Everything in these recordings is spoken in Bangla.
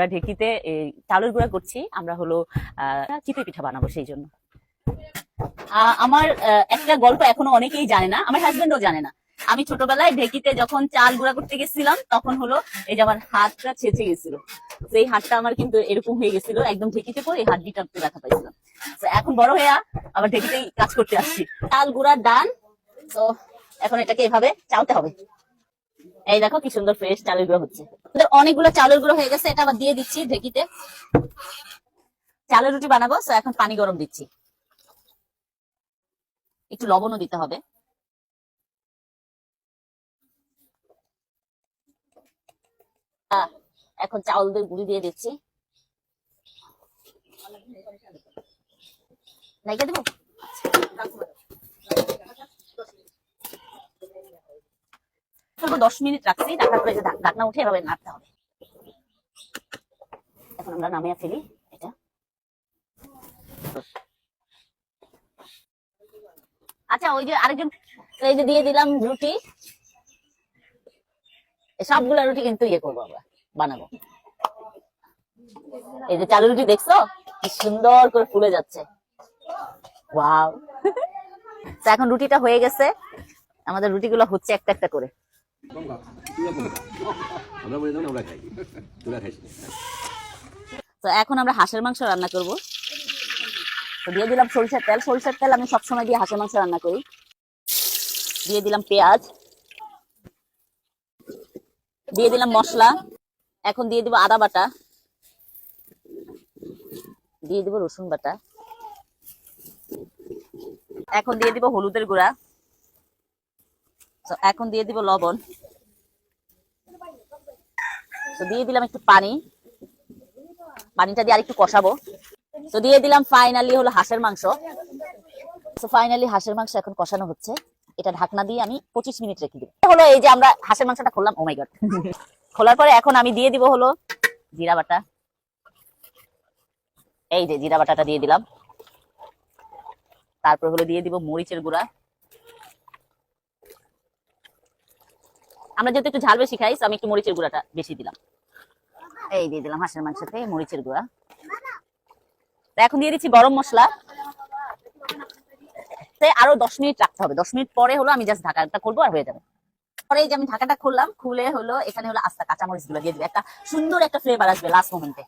আমরা ঢেকিতে চালের গুঁড়া করছি। আমরা হলো চিতই পিঠা বানাবো সেই জন্য। আমার একটা গল্প এখনও অনেকেই জানে না, আমার হাজবেন্ডও জানে না। আমি ছোটবেলায় ঢেকিতে যখন চাল গুঁড়া করতে গেছিলাম, তখন হলো এই যে আমার হাতটা ছেঁচে গেছিল। সেই হাতটা আমার কিন্তু এরকম হয়ে গেছিল, একদম ঢেকিতে পরে হাড্ডিটা ব্যথা পাইছিলাম। এখন বড় হয়ে আবার ঢেকিতেই কাজ করতে আসছি। চাল গুঁড়ার ডান তো এখন এটাকে এভাবে চালতে হবে। এই দেখো কি সুন্দর ফ্রেশ চালের গুঁড়ো হচ্ছে। আমাদের অনেকগুলো চালের গুঁড়ো হয়ে গেছে, এটা আবার দিয়ে দিচ্ছি ঢেকিতে। চালের রুটি বানাবো, তো এখন পানি গরম দিচ্ছি। একটু লবণও দিতে হবে। এখন চাউলদের গুঁড়ি দিয়ে দিচ্ছি। নাইকা দেবো? অল্প দশ মিনিট রাখছি, রাখার পরে ঢাকনা উঠে এভাবে নাড়তে হবে। এখন আমরা নামিয়ে ফেলি এটা। আচ্ছা ওই যে আরেকজন, এই যে দিয়ে দিলাম রুটি। সবগুলা রুটি কিন্তু ইয়ে করব আমরা, বানাবো। এই যে চালু রুটি দেখছ? কি সুন্দর করে ফুলে যাচ্ছে। এখন রুটিটা হয়ে গেছে। আমাদের রুটিগুলো হচ্ছে একটা একটা করে? তো এখন আমরা হাঁসের মাংস রান্না করব। তো দিয়ে দিলাম সরিষার তেল। সরিষার তেল আমি সবসময় দিয়ে হাঁসের মাংস রান্না করি। দিয়ে দিলাম পেঁয়াজ। দিয়ে দিলাম মশলা। এখন দিয়ে দিব আদা বাটা। দিয়ে দিব রসুন বাটা। এখন দিয়ে দিব হলুদের গুঁড়া। তো এখন দিয়ে দিব লবণ। তো দিয়ে দিলাম একটু পানি। পানিটা দিয়ে আরেকটু কষাবো। তো দিয়ে দিলাম ফাইনালি হলো হাঁসের মাংস। তো ফাইনালি হাঁসের মাংস এখন কষানো হচ্ছে। এটা ঢাকনা দিয়ে আমি পঁচিশ মিনিট রেখে দিব। হলো এই যে আমরা হাঁসের মাংসটা খুললাম ও মাই গড খোলার পরে এখন আমি দিয়ে দিব হলো জিরা বাটা। এই যে জিরা বাটাটা দিয়ে দিলাম। তারপর হলো দিয়ে দিব মরিচের গুঁড়া। আমরা যেহেতু একটু ঝাল বেশি খাই আমি একটু মরিচের গুঁড়াটা বেশি দিলাম। এই দিয়ে দিলাম হাঁসের মাংসতে মরিচের গুঁড়া। এখন দিয়ে দিচ্ছি গরম মশলা। আরও দশ মিনিট রাখতে হবে। দশ মিনিট পরে হলো আমি জাস্ট ঢাকাটা খুলবো আর হয়ে যাবে। পরে যে আমি ঢাকাটা খুললাম, খুলে হলো, এখানে হলো আস্তা কাঁচামরিচগুলো দিয়ে দিবে। একটা সুন্দর একটা ফ্লেভার আসবে লাস্ট মোমেন্টে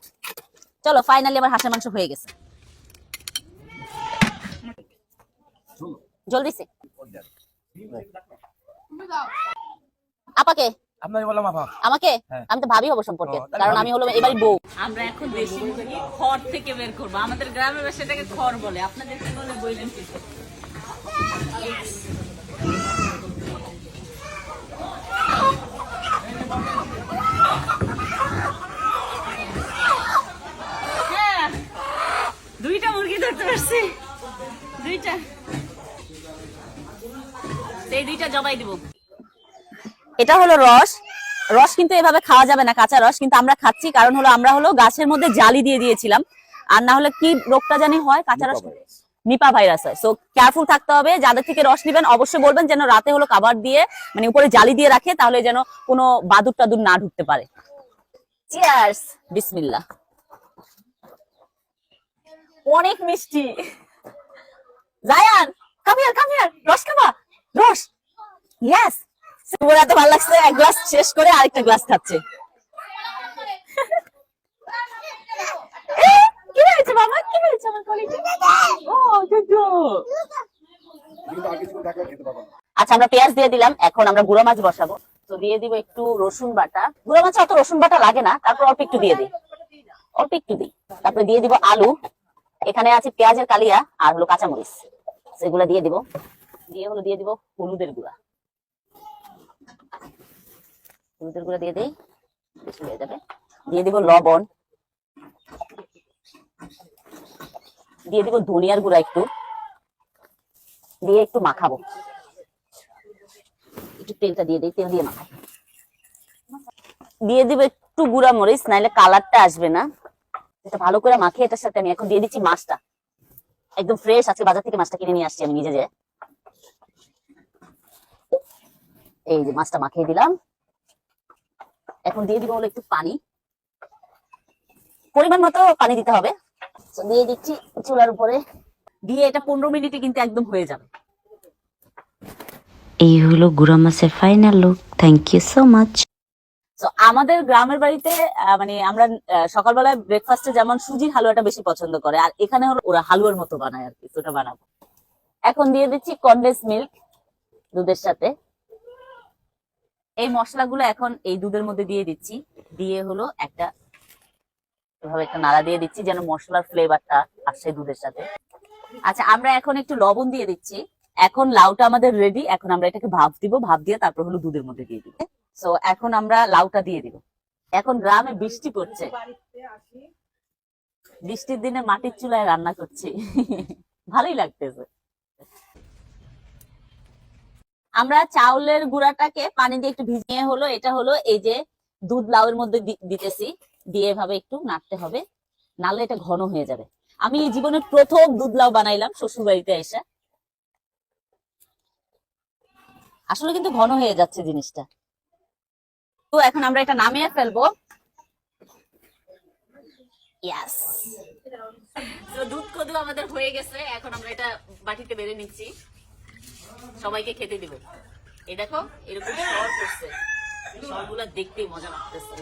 চলো ফাইনালি আমার হাঁসের মাংস হয়ে গেছে। জলদি সে আপাকে? আপনাকে বললাম আপা আমাকে? হ্যাঁ। আমি তো ভাবি হব সম্পর্কে। কারণ আমি হলো এবারই বউ। আমরা এখন দেশি মুরগি খড় থেকে বের করব। আমাদের গ্রামে সেটাকে খড় বলে। আপনাদের কি বলে বললেন কি? হ্যাঁ, দুইটা মুরগি ধরতে পারছি। দুইটা। সেই দুইটা জবাই দিব। এটা হলো রস। রস কিন্তু এভাবে খাওয়া যাবে না কাঁচা রস কিন্তু আমরা খাচ্ছি। কারণ হলো আমরা হলো গাছের মধ্যে জালি দিয়ে দিয়েছিলাম। আর না হলে কি রোগটা জানি হয়? কাঁচা রস নিপা ভাইরাস। হয়। সো কেয়ারফুল থাকতে হবে। যাদের থেকে রস নেবেন অবশ্যই বলবেন যেন রাতে হলো কাবার দিয়ে মানে উপরে জালি দিয়ে রাখে তাহলে যেন কোনো বাদুর টাদুর না ঢুকতে পারে। চিয়ার্স অনেক মিষ্টি। Zayan come here come here রস খাবা? রস? ইয়েস ভালো লাগছে? এক গ্লাস শেষ করে আরেকটা গ্লাস খাচ্ছে। আচ্ছা আমরা পেঁয়াজ দিয়ে দিলাম। এখন আমরা গুঁড়ো মাছ বসাবো। তো দিয়ে দিব একটু রসুন বাটা। গুঁড়ো মাছে অত রসুন বাটা লাগে না। তারপর অল্প একটু দিয়ে দিই। অল্প একটু দিই। তারপরে দিয়ে দিব আলু। এখানে আছে পেঁয়াজের কালিয়া আর হলো কাঁচামরিচ। সেগুলো দিয়ে দিব। দিয়ে হলো দিয়ে দিব হলুদের গুঁড়া। হলুদের দিয়ে দিই, বেশি হয়ে যাবে। দিয়ে দিব লবণ। দিয়ে দিব ধনিয়ার গুঁড়া একটু। দিয়ে একটু মাখাবো। একটু তেলটা দিয়ে দিই, তেল দিয়ে দিয়ে দিব একটু গুঁড়া মরিচ, নাইলে কালারটা আসবে না। এটা ভালো করে মাখিয়ে এটার সাথে আমি এখন দিয়ে দিচ্ছি মাছটা। একদম ফ্রেশ আজকে বাজার থেকে মাছটা কিনে নিয়ে আসছি আমি নিজে যে। এই যে মাছটা মাখিয়ে দিলাম। এখন দিয়ে দিব হলো একটু পানি। পরিমাণ মতো পানি দিতে হবে। তো দিয়ে দিচ্ছি চুলার উপরে। দিয়ে এটা পনেরো মিনিটে কিন্তু একদম হয়ে যাবে। এই হলো গুড়া মাছের final look thank you so much তো আমাদের গ্রামের বাড়িতে মানে আমরা সকালবেলায় ব্রেকফাস্টে যেমন সুজির হালুয়াটা বেশি পছন্দ করে আর এখানে হলো ওরা হালুয়ার মতো বানায় আর কি ওটা বানাবো। এখন দিয়ে দিচ্ছি কনডেন্স মিল্ক দুধের সাথে। এই মশলাগুলো এখন এই দুধের মধ্যে দিয়ে দিচ্ছি। দিয়ে হলো একটা, এভাবে একটা নাড়া দিয়ে দিচ্ছি যেন মশলার ফ্লেভারটা আসে দুধের সাথে। আচ্ছা আমরা এখন একটু লবণ দিয়ে দিচ্ছি। এখন লাউটা আমাদের রেডি এখন আমরা এটাকে ভাপ দিব, ভাপ দিয়ে তারপর হলো দুধের মধ্যে দিয়ে দিব। সো এখন আমরা লাউটা দিয়ে দিব। এখন গ্রামে বৃষ্টি পড়ছে। বৃষ্টির দিনে মাটির চুলায় রান্না করছি। ভালোই লাগতেছে। আমরা চাউলের গুঁড়াটাকে পানি দিয়ে একটু ভিজিয়ে হলো, এটা হলো এই যে দুধ লাউয়ের মধ্যে দিতেছি, দিয়ে এভাবে একটু নাড়তে হবে নাড়লে এটা ঘন হয়ে যাবে। আমি এই জীবনে প্রথম দুধ লাউ বানাইলাম শ্বশুর বাড়িতে এসে। আসলে কিন্তু ঘন হয়ে যাচ্ছে জিনিসটা। তো এখন আমরা এটা নামিয়ে ফেলব। ইয়াস দুধ কদু আমাদের হয়ে গেছে, এখন আমরা এটা বাটিতে বেড়ে নিচ্ছি। সবাইকে খেতে দিব। এই দেখো এরকম করছে সরগুলা দেখতে মজা লাগতেছে।